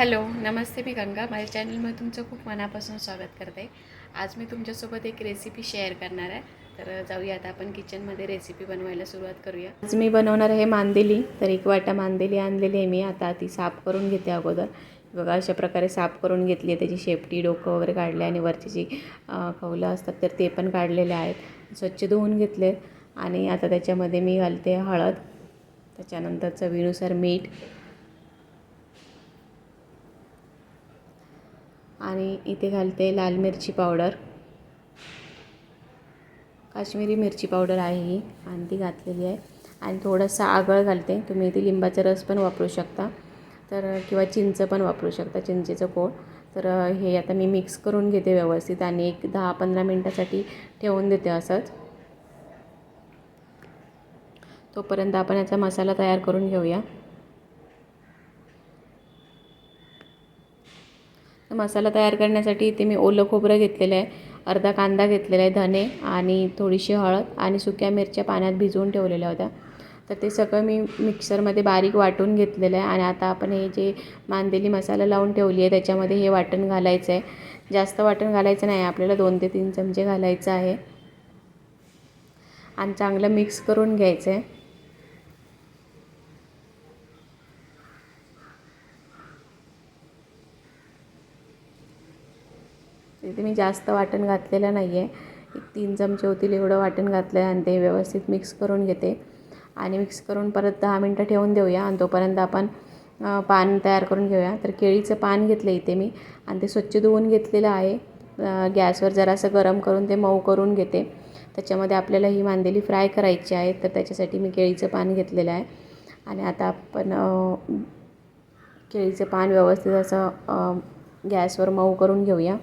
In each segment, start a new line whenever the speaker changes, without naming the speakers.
Hello नमस्ते मी गंगा. माझ्या चॅनलमध्ये तुमचं खूप मनापासून स्वागत करते. आज मी तुमच्यासोबत एक रेसिपी शेअर करणार आहे. तर जाऊया आता आपण किचनमध्ये रेसिपी बनवायला सुरुवात करूया. आज मी बनवणार आहे मांदेली. तर एक वाटा मांदेली आणलेली आहे मी. आता ती साफ करून घेते अगोदर. बघा अशा प्रकारे साफ करून घेतली आहे. त्याची शेपटी डोकं वगैरे काढले आणि वरची जी अं, कवलं असतात तर ते पण काढलेले आहेत. स्वच्छ धुवून घेतले आणि आता त्याच्यामध्ये मी घालते हळद. त्याच्यानंतर चवीनुसार मीठ. आणि इथे घालते लाल मिरची पावडर. काश्मीरी मिरची पावडर आहे ही आणि ती घातलेली आहे. आणि थोडंसं आगळ घालते. तुम्ही इथे लिंबाचा रस पण वापरू शकता. तर किंवा चिंच पण वापरू शकता चिंचेचं कोळ तर हे आता मी मिक्स करून घेते व्यवस्थित आणि एक दहा पंधरा मिनटासाठी ठेवून देते असंच. तोपर्यंत आपण याचा मसाला तयार करून घेऊया. मसाला तयार करण्यासाठी इथे मी ओलं खोबरं घेतलेलं आहे अर्धा कांदा घेतलेला आहे धने आणि थोडीशी हळद आणि सुक्या मिरच्या पाण्यात भिजवून ठेवलेल्या होत्या. तर ते सगळं मी मिक्सरमध्ये बारीक वाटून घेतलेलं आहे आणि आता आपण हे जे मांदेली मसाला लावून ठेवली आहे त्याच्यामध्ये हे वाटण घालायचं आहे. जास्त वाटण घालायचं नाही आपल्याला दोन ते तीन चमचे घालायचं आहे. आणि चांगलं मिक्स करून घ्यायचं आहे. इथे मी जास्त वाटण घातलेलं नाही आहे एक तीन चमचे होतील एवढं वाटण घातलं आहे आणि ते व्यवस्थित मिक्स करून घेते. आणि मिक्स करून परत दहा मिनटं ठेवून देऊया आणि तोपर्यंत आपण पान तयार करून घेऊया. तर केळीचं पान घेतलं इथे मी आणि ते स्वच्छ धुवून घेतलेलं आहे. गॅसवर जरासं गरम करून ते मऊ करून घेते. त्याच्यामध्ये आपल्याला ही मांदेली फ्राय करायची आहे तर त्याच्यासाठी मी केळीचं पान घेतलेलं आहे. आणि आता आपण केळीचं पान व्यवस्थित असं गॅसवर मऊ करून घेऊया.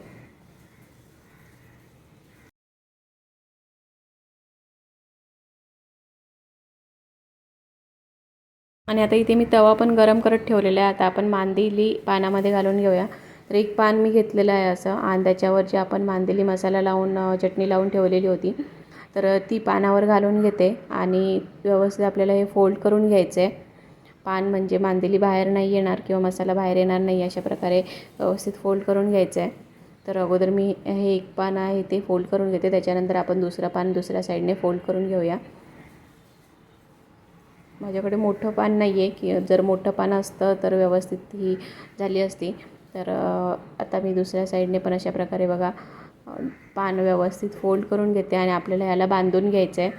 आणि आता इथे मी तवा पण गरम करत ठेवलेला आहे. आता आपण मांदेली पानामध्ये घालून घेऊया. तर एक पान मी घेतलेलं आहे असं. आणि त्याच्यावर जे आपण मांदेली मसाला लावून चटणी लावून ठेवलेली होती. तर ती पानावर घालून घेते आणि व्यवस्थित आपल्याला हे फोल्ड करून घ्यायचं आहे पान म्हणजे मांदेली बाहेर नाही येणार किंवा मसाला बाहेर येणार नाही अशा प्रकारे व्यवस्थित फोल्ड करून घ्यायचं आहे तर अगोदर मी हे एक पान आहे ते फोल्ड करून घेते. त्याच्यानंतर आपण दुसरं पान दुसऱ्या साईडने फोल्ड करून घेऊया. माझ्याकडे मोठं पान नाही आहे की जर मोठं पान असतं तर व्यवस्थित ही झाली असती. तर आता मी दुसऱ्या साईडने पण अशा प्रकारे बघा पान व्यवस्थित फोल्ड करून घेते आणि आपल्याला ह्याला बांधून घ्यायचं आहे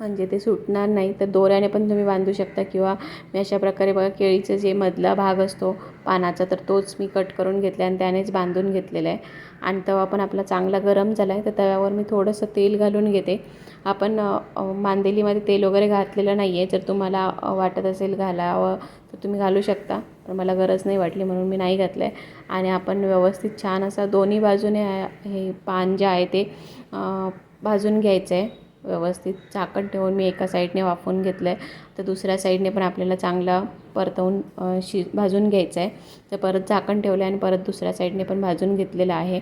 म्हणजे ते सुटणार नाही. तर दोऱ्याने पण तुम्ही बांधू शकता किंवा मी अशा प्रकारे बघा केळीचं जे मधला भाग असतो पानाचा तर तोच मी कट करून घेतला आणि त्यानेच बांधून घेतलेला आहे. आणि तवा पण आपला चांगला गरम झाला आहे तर तव्यावर मी थोडंसं तेल घालून घेते. आपण मांदेलीमध्ये तेल वगैरे घातलेलं नाही आहे जर तुम्हाला वाटत असेल घालावं तर तुम्ही घालू शकता. पण मला गरज नाही वाटली म्हणून मी नाही घातलं आहे आणि आपण व्यवस्थित छान असा दोन्ही बाजूने हे- पान जे आहे ते भाजून घ्यायचं आहे व्यवस्थित झाकण ठेवून मी एका साईडने वाफवून घेतलं आहे तर दुसऱ्या साईडने पण आपल्याला चांगला परतवून शि भाजून घ्यायचं आहे तर परत झाकण ठेवलं आहे आणि परत दुसऱ्या साईडने पण भाजून घेतलेलं आहे.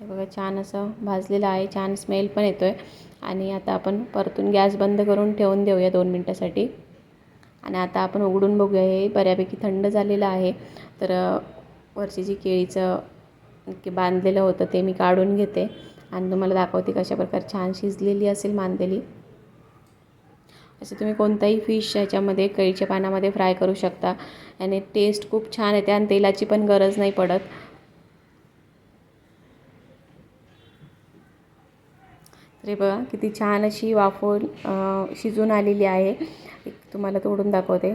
हे बघा छान असं भाजलेलं आहे. छान स्मेल पण येतो आहे आणि आता आपण परतून गॅस बंद करून ठेवून देऊया दोन मिनटासाठी. आणि आता आपण उघडून बघूया हे बऱ्यापैकी थंड झालेलं आहे. तर वरची जी केळीचं की बांधलेलं होतं ते मी काढून घेते. आणि तुम्हाला दाखवते कशा प्रकारे छान शिजलेली असेल मांदेली. असे तुम्ही कोणताही फिश ह्याच्यामध्ये केळीच्या पानामध्ये फ्राय करू शकता. आणि टेस्ट खूप छान येते आणि तेलाची पण गरज नाही पडत. तर बघा किती छान अशी वाफून शिजून आलेली आहे. एक तुम्हाला तोडून दाखवते.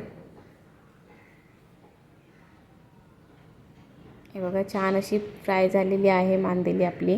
हे बघा छान अशी फ्राय झालेली आहे मांदेली आपली.